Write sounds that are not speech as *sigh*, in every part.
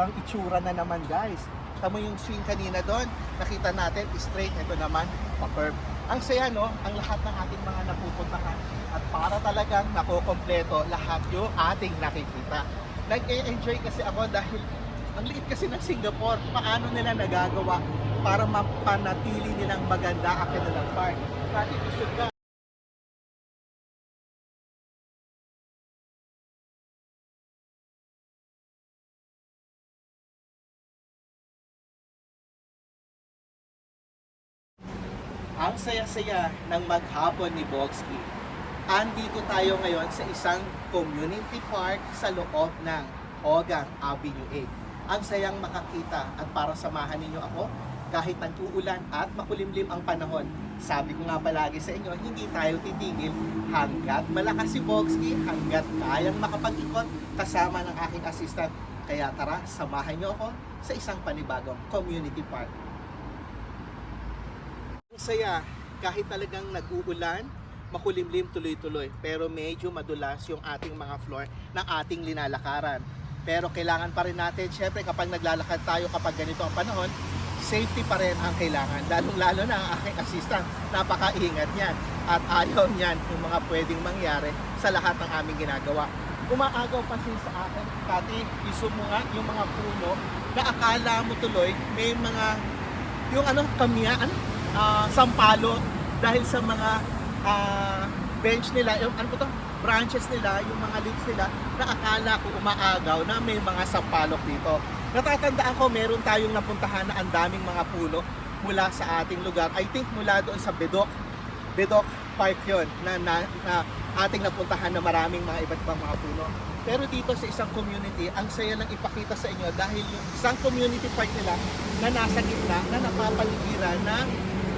Ang itsura na naman guys. Tamo yung swing kanina doon. Nakita natin straight. Ito naman pa-curve. Ang saya no, ang lahat ng ating mga napupuntahan. At para talagang nakokompleto lahat yung ating nakikita. Nag-e-enjoy kasi ako dahil ang liit kasi ng Singapore. Paano nila nagagawa para mapanatili nilang maganda ang kanilang park. Bakit gusto ka? Ang saya-saya ng maghapon ni Bogsky. Andito tayo ngayon sa isang community park sa loob ng Ogang Avenue 8. Ang sayang makakita at para samahan ninyo ako kahit nag-uulan at makulimlim ang panahon. Sabi ko nga palagi sa inyo, hindi tayo titigil hanggat malakas si Bogsky, hanggat kayang makapag-ikot kasama ng aking assistant. Kaya tara, samahan niyo ako sa isang panibagong community park. Ang saya, kahit talagang nag-uulan, makulimlim tuloy-tuloy, pero medyo madulas yung ating mga floor ng ating linalakaran. Pero kailangan pa rin natin, syempre kapag naglalakad tayo kapag ganito ang panahon, safety pa rin ang kailangan. Lalong-lalo na ang aking assistant, napakaingat niyan. At ayaw niyan yung mga pwedeng mangyari sa lahat ng aming ginagawa. Umaagaw pa siya sa akin, Kati, iso mo nga yung mga puno na akala mo tuloy may mga, yung ano, kamya, ano, ah, sampalot dahil sa mga ah, bench nila, yung ano ba to, branches nila, yung mga leaves nila, na akala ko umaagaw na may mga sampalok dito. Natatandaan ko, meron tayong napuntahan na ang daming mga puno mula sa ating lugar. I think mula doon sa Bedok, Bedok Park yon na, na, na ating napuntahan na maraming mga iba't ibang mga puno. Pero dito sa isang community, ang saya lang ipakita sa inyo dahil yung isang community park nila na nasa gitna na napapaligiran ng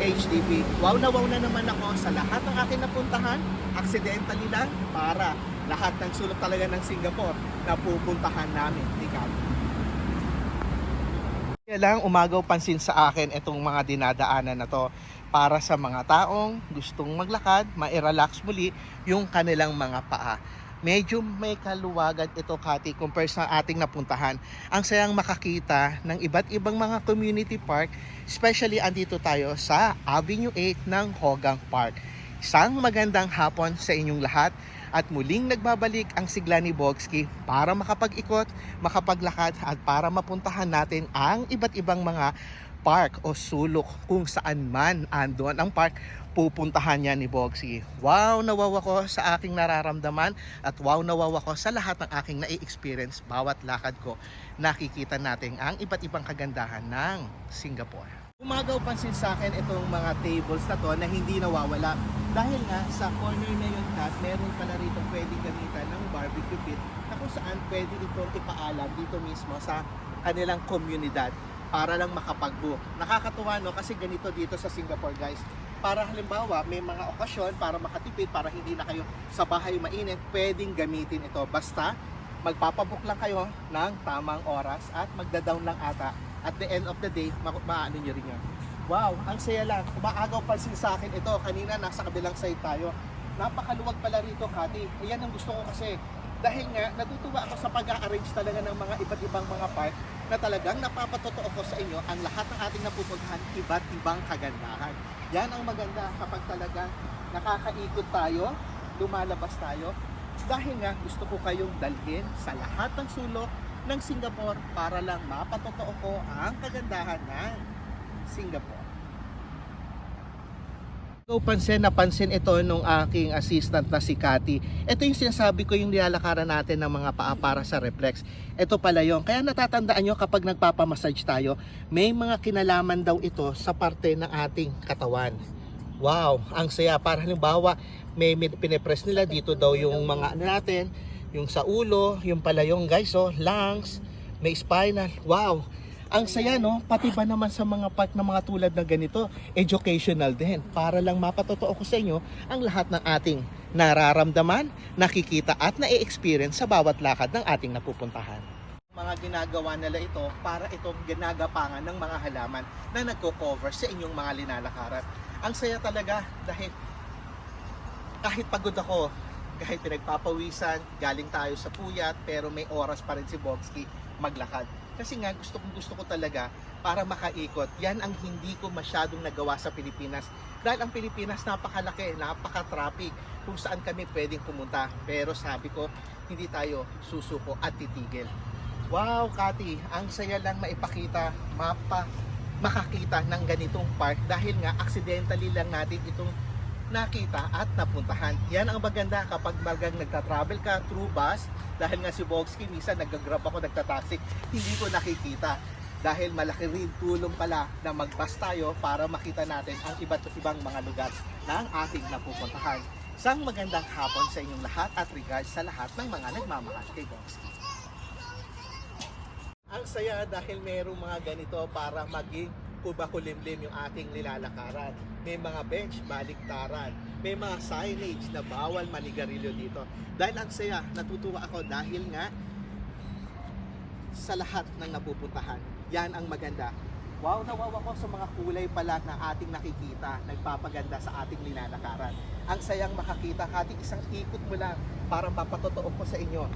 HDB. Wow na wow na naman ako sa lahat ng aking napuntahan, accidentally lang para lahat ng sulok talaga ng Singapore na pupuntahan namin Cap. Kaya lang umagaw pansin sa akin itong mga dinadaanan na to para sa mga taong gustong maglakad, ma-relax muli yung kanilang mga paa. Medyo may kaluwagan ito, Kati, compare sa ating napuntahan. Ang sayang makakita ng iba't ibang mga community park, especially andito tayo sa Avenue 8 ng Hogang Park. Isang magandang hapon sa inyong lahat at muling nagbabalik ang sigla ni Bogsky para makapag-ikot, makapaglakad at para mapuntahan natin ang iba't ibang mga park o sulok kung saan man andon ang park pupuntahan niya ni Bogsy. Wow, nawawa ko sa aking nararamdaman at wow, nawawa ko sa lahat ng aking nai-experience bawat lakad ko. Nakikita natin ang iba't ibang kagandahan ng Singapore. Umagaw pansin sa akin itong mga tables na to na hindi nawawala. Dahil nga sa corner na yun kat, meron pala rito pwedeng gamitan ng barbecue pit na kung saan pwede itong ipaalam dito mismo sa kanilang komunidad para lang makapag-book. Nakakatuwa no kasi ganito dito sa Singapore guys. Para halimbawa may mga okasyon para makatipid para hindi na kayo sa bahay mainit, pwedeng gamitin ito. Basta magpapabook lang kayo ng tamang oras at magda-down lang ata. At the end of the day, ma- maano nyo rin yun. Wow, ang saya lang. Umaagaw pansin sa akin ito. Kanina nasa kabilang side tayo. Napakaluwag pala rito, Kati. Ayan ang gusto ko kasi. Dahil nga, natutuwa ako sa pag-arrange talaga ng mga iba't ibang mga park na talagang napapatotoo ko sa inyo ang lahat ng ating napupuntahan iba't ibang kagandahan. Yan ang maganda kapag talaga nakakaikot tayo, lumalabas tayo. Dahil nga gusto ko kayong dalhin sa lahat ng sulok ng Singapore para lang mapatotoo ko ang kagandahan ng Singapore. So, pansin na pansin ito nung aking assistant na si Cathy. Ito yung sinasabi ko yung nilalakaran natin ng mga paa para sa reflex. Ito pala yung. Kaya natatandaan nyo kapag nagpapamassage tayo, may mga kinalaman daw ito sa parte ng ating katawan. Wow, ang saya. Para halimbawa, may, may pinepress nila dito daw yung mga ano natin, yung sa ulo, yung pala yung guys, oh, lungs, may spinal. Wow, ang saya no, pati ba naman sa mga park na mga tulad na ganito, educational din. Para lang mapatotoo ko sa inyo ang lahat ng ating nararamdaman, nakikita at na-experience sa bawat lakad ng ating napupuntahan. Mga ginagawa nila ito para itong ginagapangan ng mga halaman na nagko-cover sa inyong mga linalakaran. Ang saya talaga dahil kahit pagod ako, kahit pinagpapawisan, galing tayo sa puyat, pero may oras pa rin si Bogsky maglakad. Kasi nga gusto kong gusto ko talaga para makaikot. Yan ang hindi ko masyadong nagawa sa Pilipinas. Dahil ang Pilipinas napakalaki, napaka-traffic kung saan kami pwedeng pumunta. Pero sabi ko, hindi tayo susuko at titigil. Wow, Kati, ang saya lang maipakita, mapa, makakita ng ganitong park dahil nga accidentally lang natin itong nakita at napuntahan. Yan ang maganda kapag bagang nagta-travel ka through bus dahil nga si Bogsky minsan nag-grab ako, nagta-taxi, hindi ko nakikita. Dahil malaki rin tulong pala na mag-bus tayo para makita natin ang iba't ibang mga lugar na ang ating napupuntahan. Isang magandang hapon sa inyong lahat at regards sa lahat ng mga nagmamahal kay Bogsky. Ang saya dahil mayroong mga ganito para maging kubakulimlim yung ating nilalakaran. May mga bench, baliktaran. May mga signage na bawal manigarilyo dito. Dahil ang saya, natutuwa ako dahil nga sa lahat ng napupuntahan. Yan ang maganda. Wow, nawawa ko sa mga kulay pala na ating nakikita, nagpapaganda sa ating nilalakaran. Ang sayang makakita, ating isang ikot mo lang para mapatotoo ko sa inyo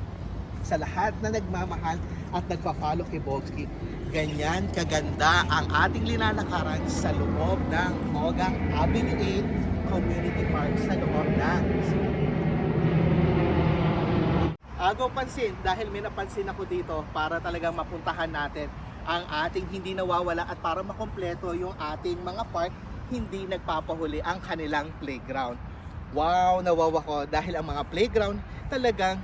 sa lahat na nagmamahal at nagpa-follow kay Bogsky. Ganyan kaganda ang ating linalakaran sa loob ng Hogang Avenue 8 Community Park sa loob ng Agaw pansin dahil may napansin ako dito para talagang mapuntahan natin ang ating hindi nawawala at para makompleto yung ating mga park hindi nagpapahuli ang kanilang playground. Wow, nawawa ko dahil ang mga playground talagang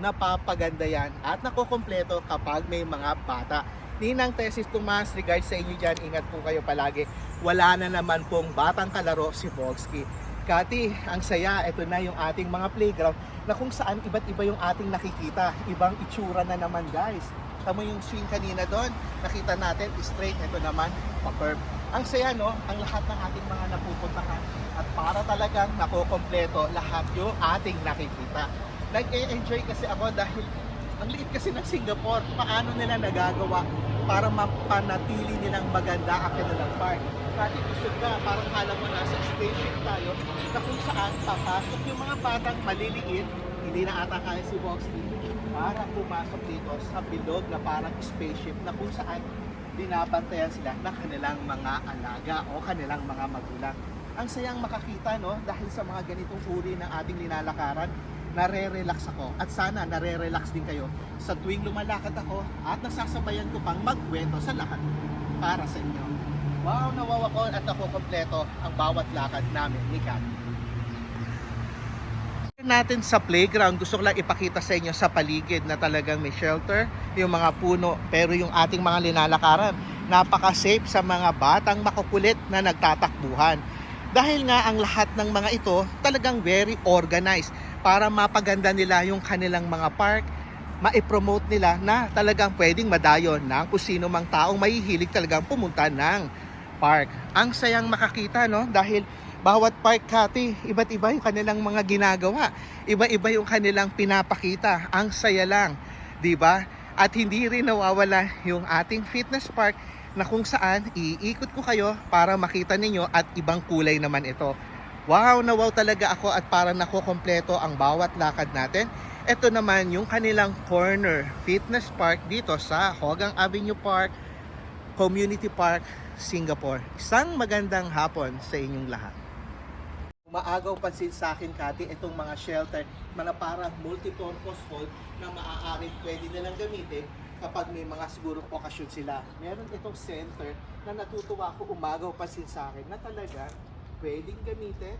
napapaganda yan at nakokompleto kapag may mga bata. Ninang Tesis Tomas, regards sa inyo dyan, ingat po kayo palagi. Wala na naman pong batang kalaro si Bogsky. Kati, ang saya, ito na yung ating mga playground na kung saan iba't iba yung ating nakikita. Ibang itsura na naman guys. Tama yung swing kanina doon, nakita natin straight, ito naman pa-curve. Ang saya no, ang lahat ng ating mga napupuntahan at para talagang nakokompleto lahat yung ating nakikita nag-e-enjoy kasi ako *laughs* dahil ang liit kasi ng Singapore. Paano nila nagagawa para mapanatili nilang maganda ang kanilang park. Pati gusto ka, parang kala mo nasa spaceship tayo na kung saan papasok yung mga batang maliliit, hindi na ata kaya si Boxley, para pumasok dito sa bilog na parang spaceship na kung saan binabantayan sila ng kanilang mga alaga o kanilang mga magulang. Ang sayang makakita no dahil sa mga ganitong uri ng ating linalakaran nare-relax ako at sana nare-relax din kayo sa tuwing lumalakad ako at nasasabayan ko pang magkwento sa lahat para sa inyo. Wow, nawawa ko at ako kompleto ang bawat lakad namin ni Kat. natin sa playground, gusto ko lang ipakita sa inyo sa paligid na talagang may shelter, yung mga puno, pero yung ating mga linalakaran, napaka-safe sa mga batang makukulit na nagtatakbuhan. Dahil nga ang lahat ng mga ito talagang very organized para mapaganda nila yung kanilang mga park, ma-promote nila na talagang pwedeng madayon ng kung sino mang taong mahihilig talagang pumunta ng park. Ang sayang makakita no dahil bawat park kati, iba't iba yung kanilang mga ginagawa. Iba-iba yung kanilang pinapakita. Ang saya lang, 'di ba? At hindi rin nawawala yung ating fitness park na kung saan iikot ko kayo para makita ninyo at ibang kulay naman ito. Wow na wow talaga ako at parang nakokompleto ang bawat lakad natin. Ito naman yung kanilang corner fitness park dito sa Hogang Avenue Park, Community Park, Singapore. Isang magandang hapon sa inyong lahat. Umaagaw pansin sa akin, Kati, itong mga shelter, mga parang multi-purpose hall na maaari pwede nilang gamitin kapag may mga siguro okasyon sila. Meron itong center na natutuwa ako umagaw pansin sa akin na talaga pwedeng gamitin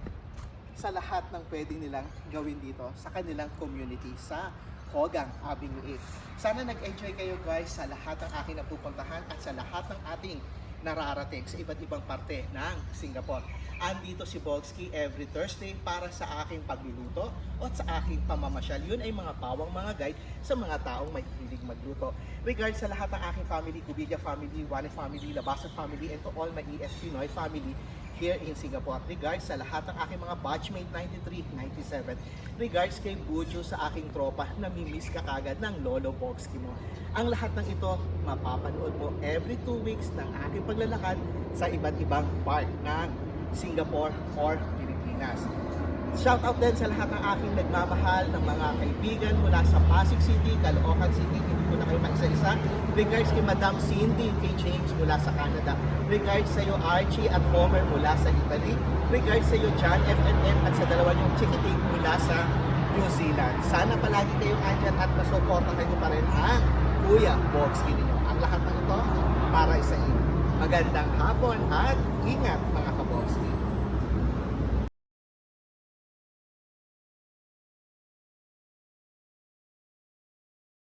sa lahat ng pwedeng nilang gawin dito sa kanilang community sa Hogang Avenue 8. Sana nag-enjoy kayo guys sa lahat ng aking napupuntahan at sa lahat ng ating nararating sa iba't ibang parte ng Singapore. Andito si Bogsky every Thursday para sa aking pagluluto o sa aking pamamasyal. Yun ay mga pawang mga guide sa mga taong may hilig magluto. Regards sa lahat ng aking family, Kubiga family, Wane family, Labasan family, and to all my ES Pinoy family here in Singapore. Regards sa lahat ng aking mga batchmate 93, 97. Regards kay Bujo sa aking tropa na mimiss ka kagad ng Lolo Bogsky mo. Ang lahat ng ito mapapanood mo every 2 weeks ng aking paglalakad sa iba't ibang part ng Singapore or Pilipinas. Shout out din sa lahat ng aking nagmamahal ng mga kaibigan mula sa Pasig City, Caloocan City, hindi ko na kayo maisa-isa. Regards kay Madam Cindy, kay James mula sa Canada. Regards sa iyo Archie at Homer mula sa Italy. Regards sa iyo John FNN at sa dalawa niyong chikiting mula sa New Zealand. Sana palagi kayong andyan at masuportahan niyo pa rin ang Kuya Boxy ninyo. Ang lahat ng ito para sa inyo. Magandang hapon at ingat mga kaboxy.